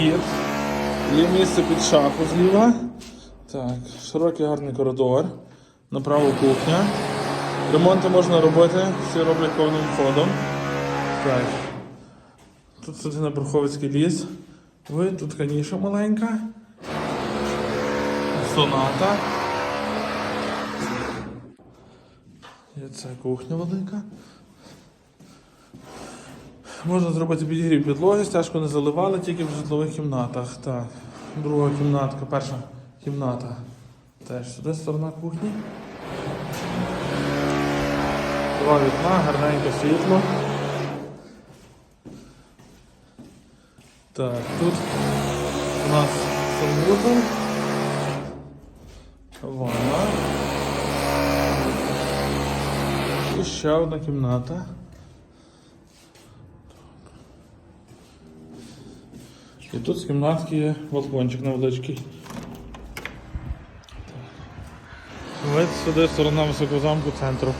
вхід. Є місце під шафу зліва. Так, широкий гарний коридор. Направо кухня. Ремонти можна робити, всі роблять повним ходом. Так. Тут сюди Бруховицький ліс. Ви, тут каніша маленька. Соната. Це кухня велика. Можна зробити підігрів підлоги, стяжку не заливали, тільки в житлових кімнатах. Так. Друга кімнатка, перша кімната. Теж сюди сторона кухні. Два вікна, гарненьке світло. Так, тут у нас санвузол. Ванна. І ще одна кімната. І тут з кімнатки є балкончик невеличкий. Вид сюди сторона високого замку центру.